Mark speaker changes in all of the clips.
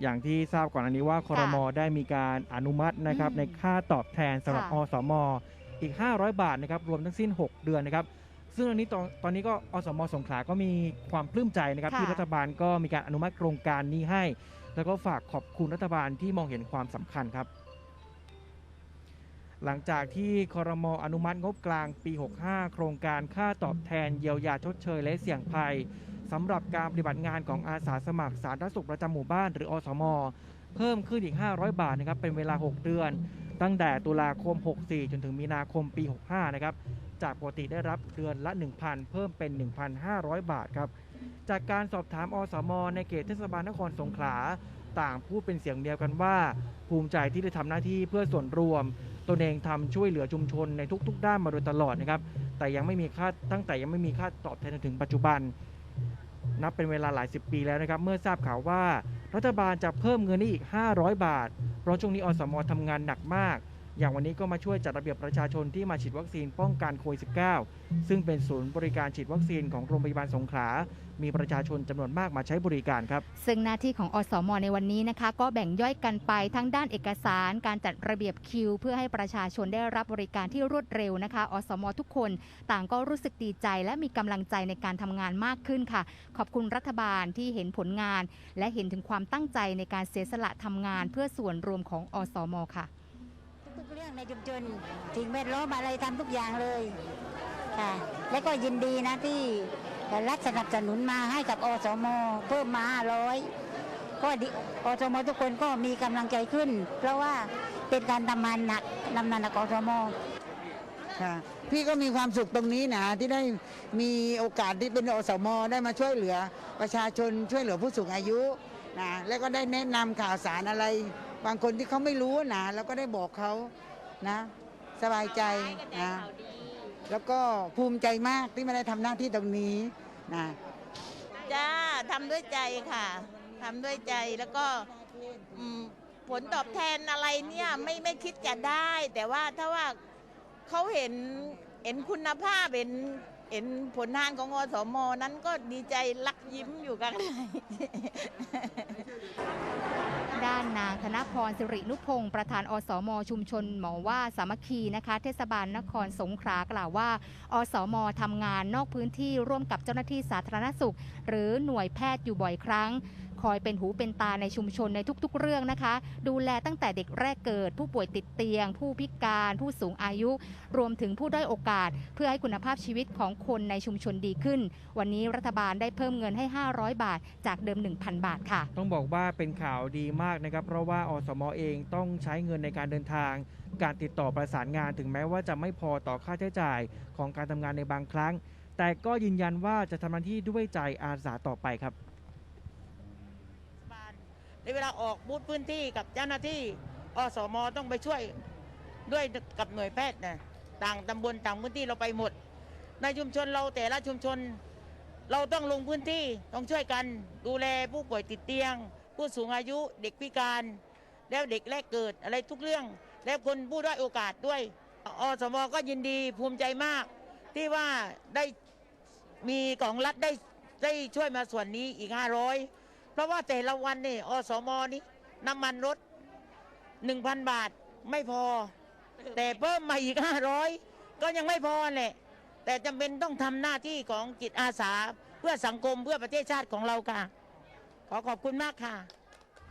Speaker 1: อย่างที่ทราบก่อนอันนี้ว่าคอรมอได้มีการอนุมัตินะครับ
Speaker 2: อืม
Speaker 1: ในค่าตอบแทนสำหรับ
Speaker 2: ค่ะ
Speaker 1: อสมอีก 500 บาทนะครับรวมทั้งสิ้น 6 เดือนนะครับ ซึ่งอันนี้ตอนตอนนี้ก็อสมสงขลาก็มีความปลื้มใจนะครับ
Speaker 2: ค่ะ
Speaker 1: ที่รัฐบาลก็มีการอนุมัติโครงการนี้ให้ แล้วก็ฝากขอบคุณรัฐบาลที่มองเห็นความสำคัญครับ หลังจากที่คอรมออนุมัติงบกลางปี 65 โครงการค่าตอบแทนเยียวยาชดเชยและเสี่ยงภัย สำหรับการปฏิบัติงานของอาสาสมัครสาธารณสุขประจำหมู่บ้านหรืออสม เพิ่มขึ้นอีก 500 บาทนะครับเป็นเวลา 6 เดือน ตั้งแต่ตุลาคม 64 จนถึงมีนาคมปี 65 นะครับจากปกติได้รับเดือนละ 1,000 เพิ่มเป็น 1,500 บาทครับจากการสอบถามอสม ในเขตเทศบาลนครสงขลาต่างพูดเป็นเสียงเดียวกันว่า ภูมิใจที่ได้ทำหน้าที่เพื่อส่วนรวม ตนเองทำช่วยเหลือชุมชนในทุก ๆ ด้านมาโดยตลอดนะครับแต่ยังไม่มีค่าตั้งแต่ยังไม่มีค่าตอบแทนถึงปัจจุบัน นับเป็นเวลาหลายสิบปีแล้วนะครับ เมื่อทราบข่าวว่า รัฐบาลจะเพิ่มเงินนี้อีก 500 บาท เพราะช่วงนี้อสมทำงานหนักมาก อย่างวันนี้ก็มาช่วยจัดระเบียบประชาชนที่มาฉีดวัคซีนป้องกันโควิด -19 ซึ่งเป็นศูนย์บริการฉีดวัคซีนของโรงพยาบาลสงขลา มีประชาชนจำนวนมากมาใช้บริการครับ
Speaker 2: ซึ่งหน้าที่ของอสมในวันนี้นะคะ ก็แบ่งย่อยกันไปทั้งด้านเอกสาร การจัดระเบียบคิว เพื่อให้ประชาชนได้รับบริการที่รวดเร็วนะคะ อสม ทุกคนต่างก็รู้สึกดีใจ และมีกำลังใจในการทำงานมากขึ้นค่ะ ขอบคุณรัฐบาลที่เห็นผลงาน และเห็นถึงความตั้งใจในการเสียสละทำงาน เพื่อส่วนรวมของอสมค่ะ
Speaker 3: เรื่องในชุมชนสิ่งแวดล้อมอะไรทำทุกอย่างเลยค่ะและก็ยินดีนะที่รัฐสนับสนุนมาให้กับอสมเพิ่มมา500ก็ดีอสมทุกคนก็มีกำลังใจขึ้น เพราะว่าเป็นการทำงานหนักนำงานหนักอสม
Speaker 4: ค่ะพี่ก็มีความสุขตรงนี้นะที่ได้มีโอกาสที่เป็นอสมได้มาช่วยเหลือประชาชนช่วยเหลือผู้สูงอายุนะแล้วก็ได้แนะนำข่าวสารอะไร บางคนที่เขาไม่รู้นะแล้วก็ได้บอกเขานะ สบายใจนะ แล้วก็ภูมิใจมากที่มาได้ทำหน้าที่ตรงนี้นะ
Speaker 5: จ้าทำด้วยใจค่ะทำด้วยใจแล้วก็ผลตอบแทนอะไรเนี่ยไม่ไม่คิดจะได้ แต่ว่าถ้าว่าเขาเห็นเห็นคุณภาพเห็นเห็นผลงานของอสมนั้นก็ดีใจรักยิ้มอยู่กันเลยา
Speaker 2: นนางธนพรสิรินุพงศ์ประธานอสม ชุมชนหมอว่าสามัคคีนะคะ เทศบาลนครสงขลากล่าวว่า อสมทำงานนอกพื้นที่ร่วมกับเจ้าหน้าที่สาธารณสุข หรือหน่วยแพทย์อยู่บ่อยครั้ง คอยเป็นหูเป็นตาในชุมชนในทุกๆ เรื่องนะคะ ดูแลตั้งแต่เด็กแรกเกิด ผู้ป่วยติดเตียง ผู้พิการ ผู้สูงอายุ รวมถึงผู้ด้อยโอกาส เพื่อให้คุณภาพชีวิตของคนในชุมชนดีขึ้น วันนี้รัฐบาลได้เพิ่มเงินให้ 500 บาท จากเดิม 1,000 บาทค่ะ
Speaker 1: ต้องบอกว่าเป็นข่าวดีมากนะครับ เพราะว่าอสมเองต้องใช้เงินในการเดินทาง การติดต่อประสานงานถึงแม้ว่าจะไม่พอต่อค่าใช้จ่ายของการทำงานในบางครั้ง แต่ก็ยืนยันว่าจะทำหน้าที่ด้วยใจอาสาต่อไปครับ
Speaker 5: ในเวลาออกบูธพื้นที่กับเจ้าหน้าที่อสมต้องไปช่วยด้วยกับหน่วยแพทย์นะต่างตำบลต่างพื้นที่เราไปหมด ในชุมชนเราแต่ละชุมชน เราต้องลงพื้นที่ต้องช่วยกันดูแลผู้ป่วยติดเตียง ผู้สูงอายุเด็กพิการ แล้วเด็กแรกเกิดอะไรทุกเรื่อง และคนผู้ด้อยโอกาสด้วย อสมก็ยินดีภูมิใจมาก ที่ว่าได้มีของรัฐได้ได้ช่วยมาส่วนนี้อีก 500 ราะว่าแต่ละวันนี่อสมนี่น้ำมันรถ 1,000 บาทไม่พอ แต่เพิ่มมาอีก 500 ก็ยังไม่พอแหละแต่จำเป็นต้องทำหน้าที่ของจิตอาสาเพื่อสังคมเพื่อประเทศชาติของเราค่ะ ขอขอบคุณมากค่ะ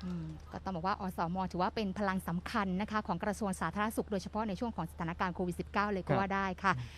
Speaker 2: อืมก็ต้องบอกว่าอสมถือว่าเป็นพลังสำคัญนะคะของกระทรวงสาธารณสุขโดยเฉพาะในช่วงของสถานการณ์โควิด -19 เลยก็
Speaker 1: ครับ
Speaker 2: ว่าได้ค่ะ